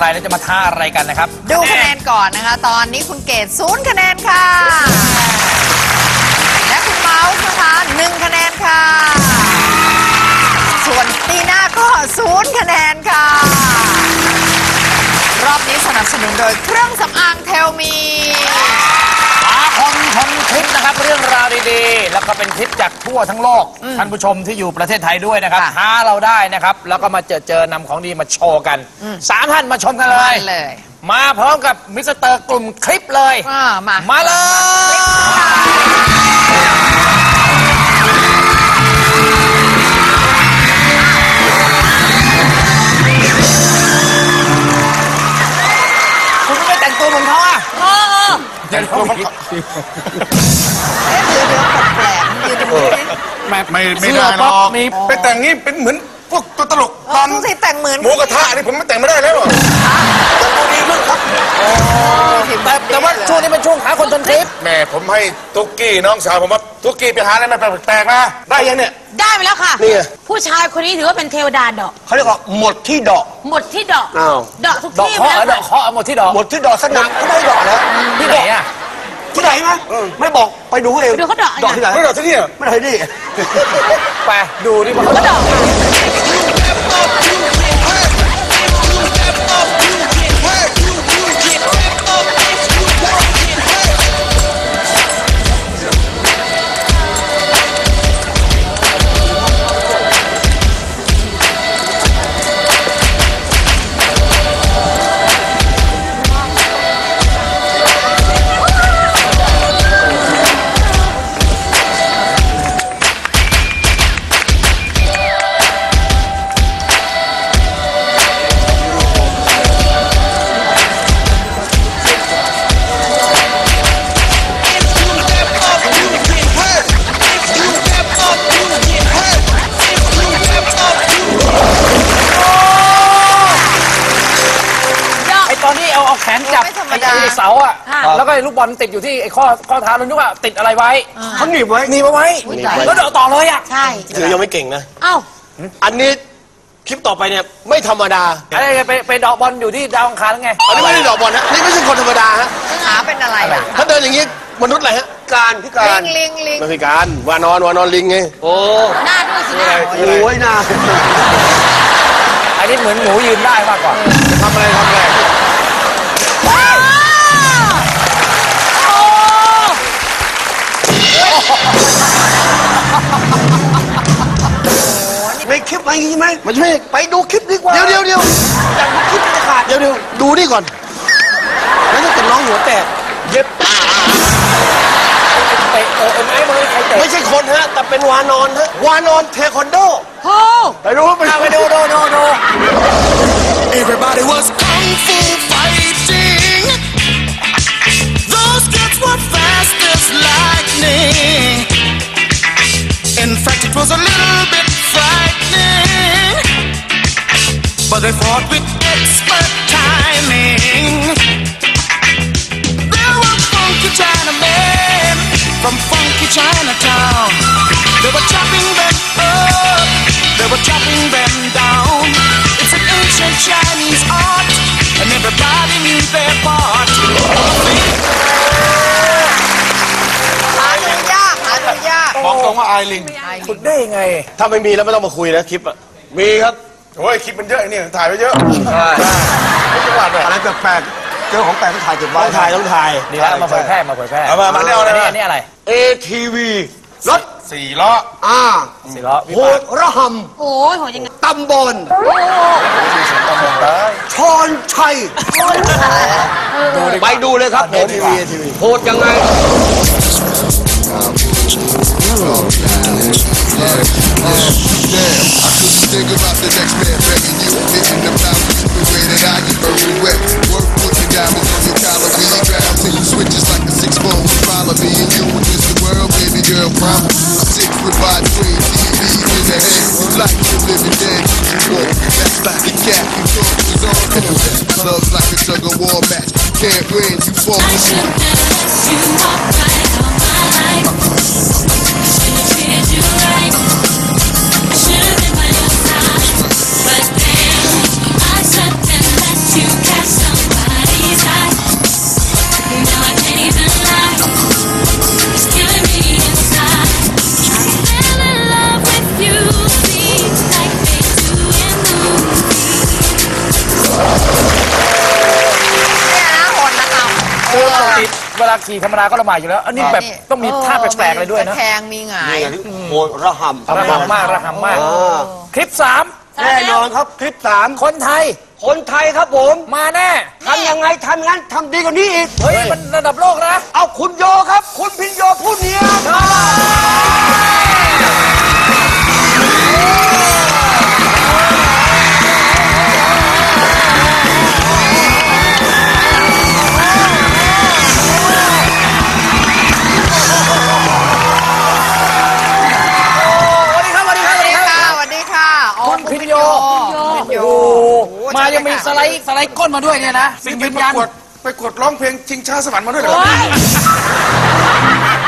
อะไรแล้วจะมาท่าอะไรกันนะครับ ดูคะแนนก่อนนะคะ ตอนนี้คุณเกดศูนย์คะแนนค่ะ และคุณเมาส์นะคะหนึ่งคะแนนค่ะ ส่วนตีน่าก็ศูนย์คะแนนค่ะ รอบนี้สนับสนุนโดยเครื่องสำอางเทลมี เรื่องราวดีๆ แล้วก็เป็นคลิปจากทั่วทั้งโลก ท่านผู้ชมที่อยู่ประเทศไทยด้วยนะครับค่ะท้าเราได้นะครับ แล้วก็มาเจอเจอนำของดีมาโชว์กัน สามท่านมาชมกันเลไปยเลย มาพร้อมกับมิสเตอร์กลุ่มคลิปเลย อ่ามา มาเลย คุณไม่แต่งตัวเหมือนเขาอะแต่งตัว เหมือนเขาเอ๊ะเดี๋ยวเดี๋ยวแปลกๆยืนตรงนี้ ไม่ไม่ไม่ได้หรอกมีไปแต่งนี้เป็นเหมือน พวกตัวตลกเอตออนทุกทีแต่งเหมือนหมูกระทะนี่ผมไม่แต่งไม่ได้แล้วหรอกแต่ตัวดีมากครับแต่แต่ว่าช่วงนี้เป็นช่วงหาคนชมคลิปแม่ผมให้ตุ๊กกี้น้องสาวผมว่าตุ๊กกี้ไปหาอะไรมาแปลกๆมาได้ยังเนี่ยได้ไปแล้วค่ะนี่ไงผู้ชายคนนี้ถือว่าเป็นเทวดาดอกเขาเรียกว่าหมดที่ดอก หมดที่ดอกอ้าวดอกทุกดอกที่เคาะไปเหรอแล้วดอกเคาะเอาหมดที่ดอกหมดที่ดอกสนามก็ได้ดอกแล้วที่ไหนอะที่ไหนไหมไม่บอกไปดูเองดูเขาดอกดอกที่ไหนไม่หรอกที่นี่ไม่ได้ที่ไปดูดิมันเขาดอก ล้วก็ไอ้ลูกบอลติดอยู่ที่ไอ้ข้อข้อเท้าเรานึกว่าติดอะไรไว้เขาหนีบไว้หนีบเอาไว้ตายแล้วเดาะต่อเลยอะใช่ถือยังไม่เก่งนะ เอ้า อันนี้คลิปต่อไปเนี่ยไม่ธรรมดา อะไรไปไปเดาะบอลอยู่ที่ดาวอังคารแล้วไง อันนี้ไม่ได้ดอกบอลนะนี่ไม่ใช่คนธรรมดาฮะ ขาเป็นอะไรล่ะ ถ้าเดินอย่างนี้มนุษย์อะไรฮะ การพิการลิงลิงลิงไม่พิการวานอนวานอนลิงไง โอ้หน้าด้วยสิหน้าโอ้ยน่าอันนี้เหมือนหนูยืนได้มากกว่าทำอะไรทำอะไร ในคลิปอะไรอย่างงี้ไหมมันใช่ไปดูคลิปดีกว่าเดี๋ยวเดี๋ยวเดี๋ยวอยากดูคลิปจะขาดเดี๋ยวเดี๋ยวดูนี่ก่อน แล้วถ้าเกิดน้องหัวแตกเย็บเตะเออเอ็มไอ้มือใครเตะไม่ใช่คนฮะ แต่เป็นวานอนฮะวานอนเทควันโดโอ้ไปดูไปเอาไปดูดูดูดู Everybody was kung fu they fought with expert timing. There were funky Chinamen from funky Chinatown. They were chopping them up, they were chopping them down. It's an ancient Chinese art, and everybody knew their part. หาดูยากหาดูยากบอกตรงว่าอายลิง ฝึกได้ยังไง ถ้าไม่มีแล้วไม่ต้องมาคุยนะคลิปอะมีครับ โอ้ยคลิปมันเยอะไอ้นี่ถ่ายไว้เยอะใช่ไม่จังหวัดเลยอะไรแปลกๆเจอของแปลกก็ถ่ายเก็บไว้ต้องถ่ายต้องถ่ายดีแล้วเอามาเผยแพร่มาเผยแพร่เอามามาเนี่ยเอาอันเลยนี้นะอันนี้อะไร ATV รถสี่ล้ออ่าสี่ล้อวิโหบากดระหโอ้ยโหยังไงำตำบลชอนชัยไปดูเลยครับผม ATV ATV โหดยังไง Damn, I couldn't think about the next man begging you. Hitting the bounce, the way that I get buried wet. Work putting diamonds on your collar, really grab till you switches like a six bone. Follow me and you against the world, baby girl, promise. A six foot wide twin, TVs in the head. Like the living dead, you walk. That's like the cat, you talk is on. Love's like a tug of war match. Can't win, you fall ลาขี่ธรรมดาก็ลำบากอยู่แล้ว อันนี้แบบต้องมีท่าแปลกๆอะไรด้วยนะตแคงมีหงาย นี่ไงที่โหดระหำระหำมากระหำมากอ่าคลิปสามแน่นอนครับคลิปสามคนไทยคนไทยครับผมมาแน่ ทำยังไงทำงั้นทำดีกว่านี้อีก เฮ้ย มันระดับโลกนะ เอาคุณโยครับ คุณพินโยผู้เนียม ด์สไลด์ก้นมาด้วยเนี่ยนะสิ่สิ่งงไปยืนประยันกวดไปกวดร้องเพลงชิงช้าสวรรค์มาด้วยเหรอโอ้ย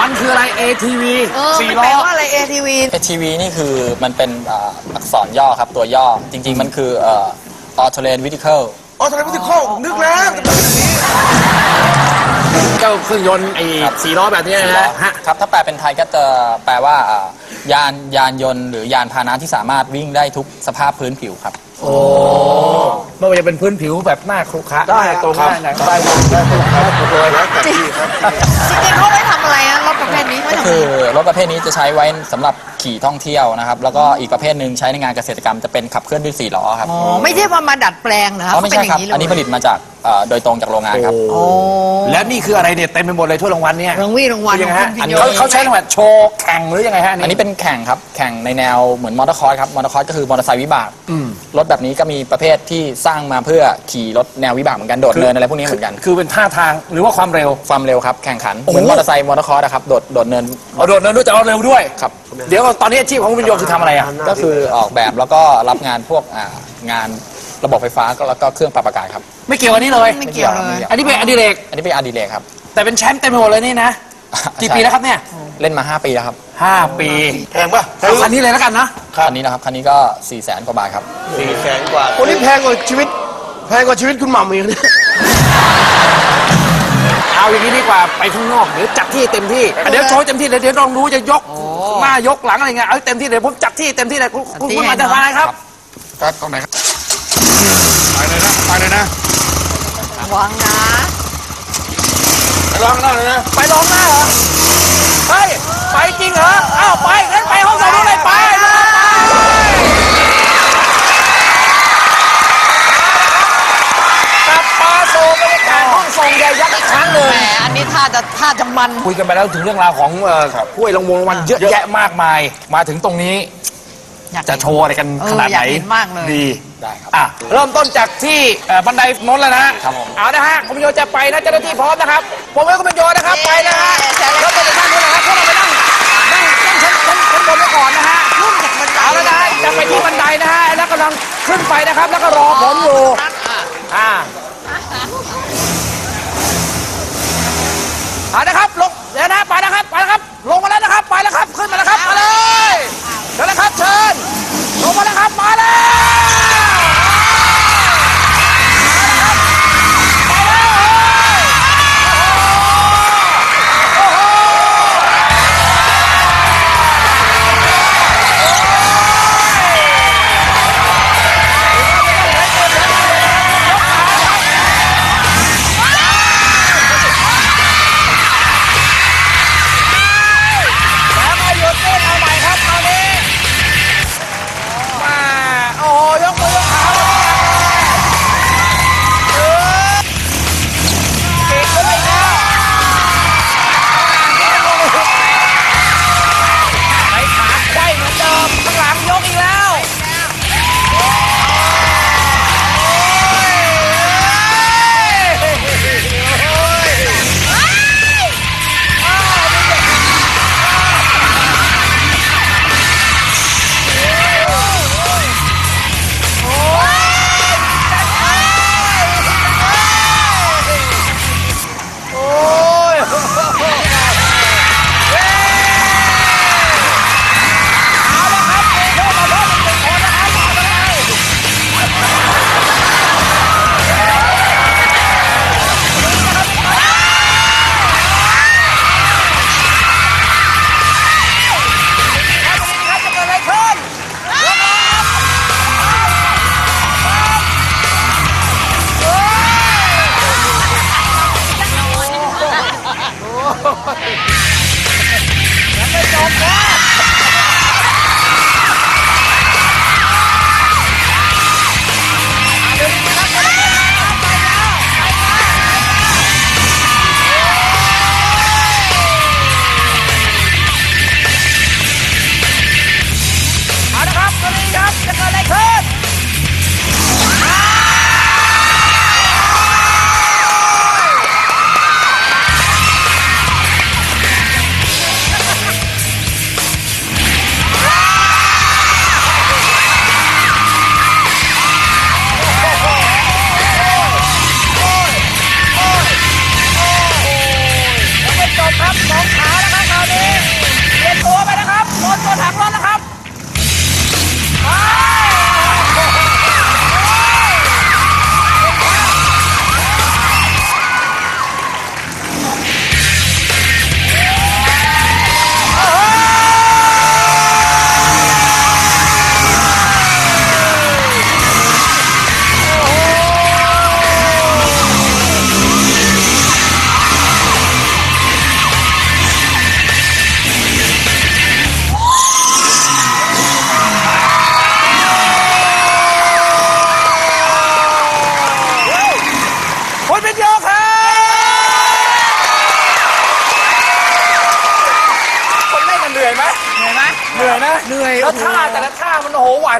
มันคืออะไร ATV เออสี่มันล้แปลอว่าอะไร ATV ATV นี่คือมันเป็นอ่าอักษรย่อครับตัวย่อ จริง ๆ มันคือเอ่อ All Terrain Vehicle อ๋อทำไมไม่ถึงข้อนึกแล้วจะเป็นอย่างนี้เจ้าเครื่องยนต์ไอ้สี่ล้อแบบนี้นะฮะฮะครับถ้าแปลเป็นไทยก็จะแปลว่าอ่ายานยานยนต์หรือยานพาหนะที่สามารถวิ่งได้ทุกสภาพพื้นผิวครับ โอ้ไม่ว่าจะเป็นพื้นผิวแบบหน้าครุขระได้หน้าตรงครับหน้าหนังได้หมดได้หมดครับหมดเลยแล้วแต่พี่ครับจริงๆเขาไม่ทำอะไรนะรถประเภทนี้เขาก็ทำคือรถประเภทนี้จะใช้ไว้สำหรับขี่ท่องเที่ยวนะครับ แล้วก็อีกประเภทหนึ่งใช้ในงานเกษตรกรรมจะเป็นขับเคลื่อนด้วยสี่ล้อครับอ๋อไม่ใช่ว่ามาดัดแปลงนะอ๋อไม่เป็นใช่อย่าครับงนี้เลยอันนี้ผลิตมาจากเอ่อโดยตรงจากโรงงานครับโอ้แล้วนี่คืออะไรเนี่ยเต็มไปหมดเลยถ้วยรางวัลเนี่ยรางวีรางวัลคือขยัองไงคุฮะณพิอันนนี้โยเขาเขาใช้รางวัลโชว์แข่งหรือยังไงฮะอันนี้เป็นแข่งครับแข่งในแนวเหมือนมอเตอร์คอร์สครับมอเตอร์คอร์สก็คือมอเตอร์ไซค์วิบากรถแบบนี้ก็มีประเภทที่สร้างมาเพื่อขี่รถแนววิบากเหมือนกันโดดเนินอะไรพวกนี้เหมือนกัน คือเป็นท่าทางหรือว่าความเร็ว ความเร็วครับแข่งขันโอ้เหโหมือนมอเตอร์ไซค์มอเตอร์คอร์สนะครับโดดโดดเนินเอาโดดเนินด้วยแต่เอาเร็วด้วย ครับ เดี๋ยวก่อนตอนนี้อาชีพของคุณพิญโยคือทำอะไรอะ ก็คือออกแบบแล้วก็รับงานพวกอ่างาน ระบบไฟฟ้าก็แล้วก็เครื่องปรับอากาศครับ ไม่เกี่ยวกับนี้เลย ไม่เกี่ยวเลย อันนี้เป็นอดิเรกอันนี้เป็นอดีเลกครับ แต่เป็นแชมป์เต็มไปหมดเลยนี่นะ กี่ปีแล้วครับเนี่ยเล่นมา 5 ปีแล้วครับห้าปีแพงปะเอาคันนี้เลยแล้วกันนะคันนี้นะครับคันนี้ก็4ี่แสนกว่าบาทครับสี่แสนกว่าคนนี้แพงกว่าชีวิต แพงกว่าชีวิตคุณหม่ำอีกนะเอาอย่างนี้ดีกว่าไปข้างนอกเดี๋ยวจัดที่เต็มที่อะเดี๋ยวโชว์เต็มที่เดี๋ยวเดี๋ยวลองดูจะยกหน้ายกหลังอะไรเงี้ยเอาให้เต็มที่เดี๋ยวผมจัดที่เต็มที่เลยคุณคุณคุณมาจะทำอะไรครับครับตรงไหนครับไป เลยนะไปเลยนะวางนะไปลองหน้าเลยนะ ไปลองหน้าเหรอเฮ้ยไปจริงเหรออ้าวไปงั้นไปห้องสมุดเลยไปเลยกลับมาสู่บรรยากาศห้องส่งใหญ่ยักษ์อีกครั้งหนึ่งแหมอันนี้ท่าจะท่าจะมัน คุยกันไปแล้วถึงเรื่องราวของเอ่อถ้วยรางวงรางวัลเยอะแยะมากมาย มาถึงตรงนี้ อยากจะเห็นโชว์อะไรกันเออขนาดไหนอยากเห็นมากเลย ดีได้ครับ อะเริ่มต้นจากที่เอ่อบันไดโน้นแล้วนะครับผม เอานะฮะคุณพิโยจะไปนะเจ้าหน้าที่พร้อมนะครับ ผมให้คุณพิโยนะครับไปนะฮะเย้ใช่เลย เริ่มต้นจากด้านโน้นนะครับพวกเราไปนั่งนั่งนั่งชั้นชั้นชั้นบนไว้ก่อนนะฮะรุ่นจากบันไดเอาแล้วนะฮะจะไปที่บันไดนะฮะแล้วกำลังขึ้นไปนะครับ แล้วก็รอผมอยู่อ่าเอานะครับลงเดี๋ยวนะไปนะครับไปนะครับ ลงมาแล้วนะครับไปแล้วครับ ครับเชิญลงมาแล้วครับมาแล้ว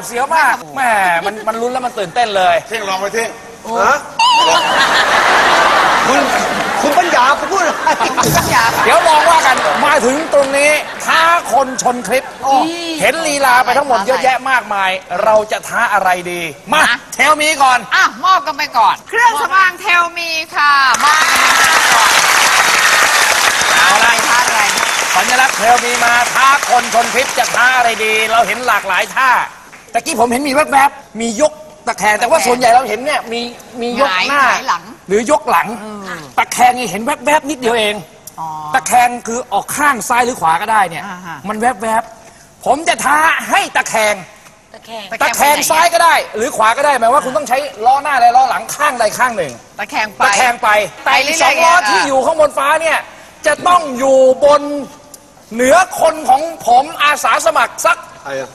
ดเสียวมากแหมมันมันลุ้นแล้วมันตื่นเต้นเลย เท่งลองไปเท่งฮะคุณคุณปัญญาคุณพูดอะไรปัญญาเดี๋ยวลองว่ากันมาถึงตรงนี้ท้าคนชนคลิป เห็นลีลาไปทั้งหมดเยอะแยะมากมาย เราจะท้าอะไรดี มาเทลมีก่อน อะมอบกันไปก่อน เครื่องสำอางเทลมีค่ะมอบกันไปก่อนเอาละท่าอะไรสัญลักษณ์เทลมีมาท้าคนชนคลิปจะท้าอะไรดี เราเห็นหลากหลายท่า ตะกี้ผมเห็นมีแวบๆมียกตะแคงแต่ว่าส่วนใหญ่เราเห็นเนี่ยมีมียกหน้า หงายหลัง หรือยกหลัง ตะแคงนี่เห็นแวบๆนิดเดียวเอง อ๋อ ตะแคงคือออกข้างซ้ายหรือขวาก็ได้เนี่ย อ่าฮะ มันแวบๆผมจะท้าให้ตะแคง ตะแคง ตะแคงซ้ายก็ได้ หรือขวาก็ได้หมายว่าคุณต้องใช้ล้อหน้าและล้อหลังข้างใดข้างหนึ่ง ตะแคงไป ตะแคงไปแต่ไปอีกเรื่สออยงๆล้ออะที่อยู่ข้างบนฟ้าเนี่ย จะต้องอยู่บนเหนือคนของผมอาสาสมัครสัก ใครอะ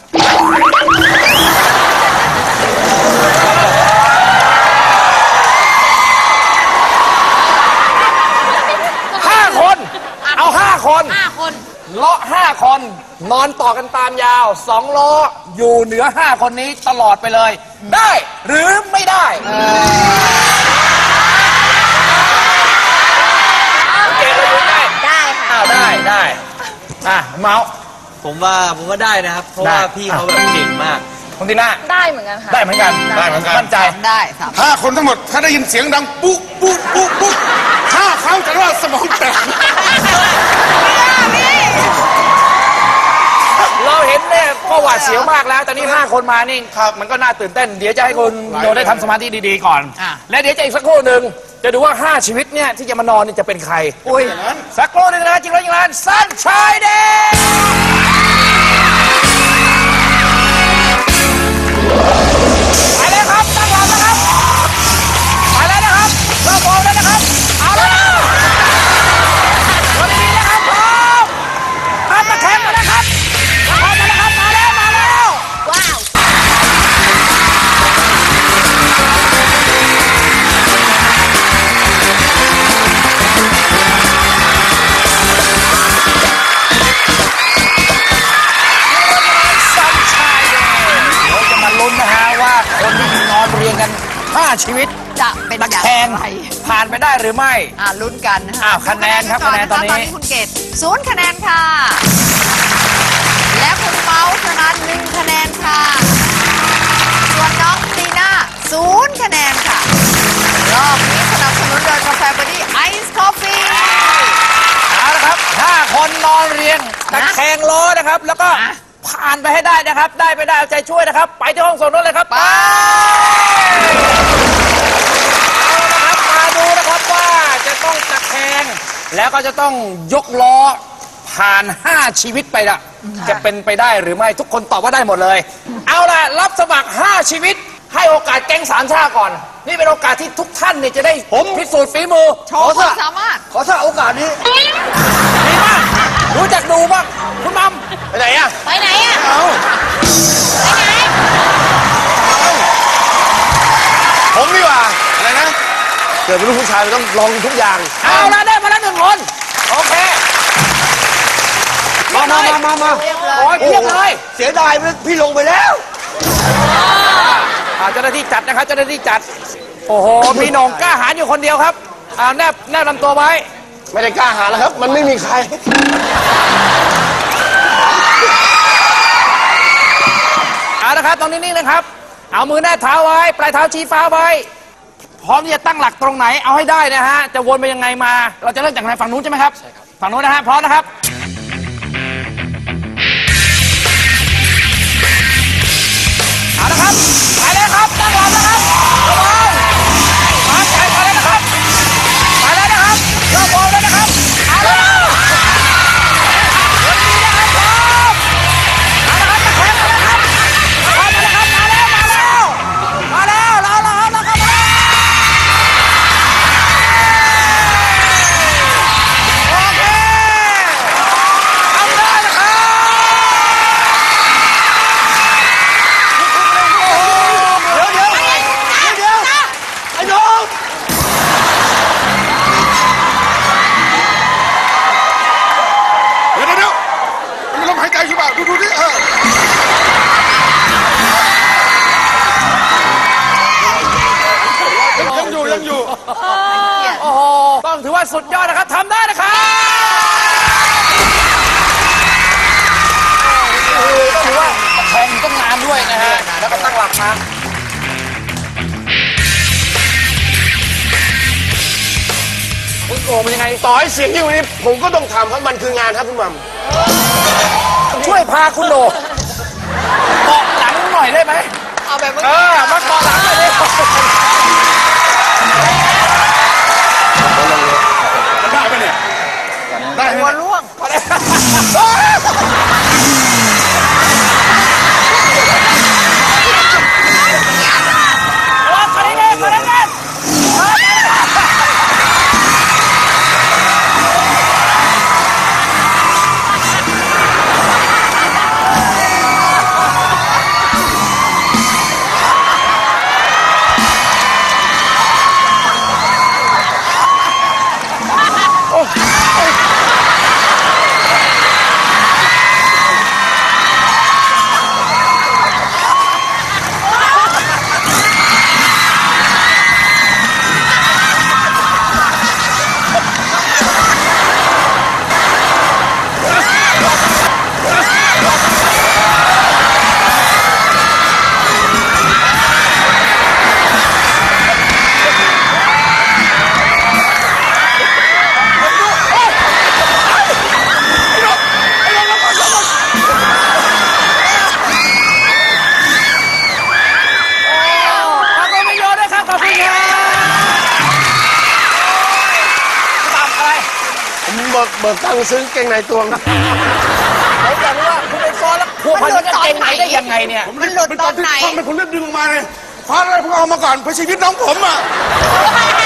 ห้าคน เอาห้าคน ห้าคน เลาะห้าคน นอนต่อกันตามยาวสองล้ออยู่เหนือห้าคนนี้ตลอดไปเลย ได้หรือไม่ได้ เกมเราอยู่ได้ได้ค่ะ อ้าวได้ได้อะเมาส์ ผมว่าผมว่าได้นะครับ เพราะได้ว่าพี่เขาแบบเก่งมาก คุณตีน่าได้เหมือนกันค่ะ ได้เหมือนกันได้เหมือนกัน มั่นใจทำได้สามถ้าคนทั้งหมดถ้าได้ยินเสียงดังปุ๊ปุ๊ปุ๊ปุ๊ถ้าเขาจะว่าสมองแตกเราเห็นเนี่ยก็หวาดเสียวมากแล้ว ตอนนี้ 5 คนมานี่มันก็น่าตื่นเต้น เดี๋ยวจะให้คุณโยได้ทำสมาธิดีๆก่อนอะและเดี๋ยวจะอีกสักครู่หนึ่งจะดูว่า 5 ชีวิตเนี่ยที่จะมานอนนี่จะเป็นใคร อุ้ย สักครู่หนึ่งนะจริงร้อยจริงร้านสันชายเดไคนที่นอนเรียงกัน 5 ชีวิตจะเป็นตะอย่างแคงไรผ่านไปได้หรือไม่ อ่าลุ้นกันนะอ้าวคะแนนครับคะแนนตอนนี้ ตอนนี้คุณเกดศูนย์คะแนนค่ะ และคุณเมาส์ชนะหนึ่งคะแนนค่ะ ส่วนน้องตีน่าศูนย์คะแนนค่ะ รอบนี้สนับสนุนโดยกาแฟบอดี้ไอซ์คอฟฟี่เอาละครับ 5 คนนอนเรียงตะแคงล้อนะครับ แล้วก็อะ ผ่านไปให้ได้นะครับ ได้ไปได้เอาใจช่วยนะครับ ไปที่ห้องส่งรถเลยครับไปเอาละครับมาดูนะครับว่าจะต้องตะแคงแล้วก็จะต้องยกล้อผ่าน 5 ชีวิตไปละจะเป็นไปได้หรือไม่ทุกคนตอบว่าได้หมดเลย เอาล่ะรับสมัคร 5 ชีวิต ให้โอกาสแก๊งสามชาก่อน นี่เป็นโอกาสที่ทุกท่านเนี่ยจะได้ผมพิสูจน์ฝีมือโชว์ความสามารถขอถ้าโอกาสนี้ดีมากรู้จักดูบ้างคุณมัม ไปไหนอะไปไหนอะเอาไปไหน ผมดีกว่า อะไรนะ เกิดเป็นลูกผู้ชายมันต้องลองทุกอย่าง เอาละได้มาแล้วหนึ่งคนโอเค มามามามามาโอ้ยเพียบเลยเสียดายพี่ลงไปแล้วอ่าเจ้าหน้าที่จัดนะครับเจ้าหน้าที่จัด โอ้โห มีโหนงกล้าหาญอยู่คนเดียวครับอ่าแนบแนบลำตัวไว้ ไม่ได้กล้าหาแล้วครับ มันไม่มีใคร เอาละครับตรงนี้นี่นะครับ เอามือแนบเท้าไว้ ปลายเท้าชี้ฟ้าไว้ พร้อมที่จะตั้งหลักตรงไหน เอาให้ได้นะฮะ จะวนไปยังไงมา เราจะเริ่มจากไหนฝั่งนู้นใช่ไหมครับ ใช่ครับ ฝั่งนู้นนะฮะ พร้อมนะครับ เอาละครับ ไปเลยครับ ตั้งหลักนะครับระวัง ว่าสุดยอดนะครับทำได้นะครับถือว่าแข่งต้องนานด้วยนะฮะ แล้วก็ตั้งหลักมาคุณโอ่งเป็นยังไง ต่อให้เสียงอยู่นี่ผมก็ต้องทำเพราะมันคืองานครับคุณหมัมช่วยพาคุณโดเกาะหลังหน่อยได้ไหม เอาแบบเมื่อเอกี้อ มาเกาะหลังหน่อยดิไบิกเบิกตังค์ซื้อเกงในตัวงเขาจะรู้ว่าคุณเป็นซ้อนแล้วพวกพันธุ์กางเกงในได้ยังไงเนี่ยมันหลุดตอนไหนเป็นคนเรียบดึงออกมาเลยฟ้าอะไรผมเอามาก่อนเพื่อชีวิตน้องผมอะเ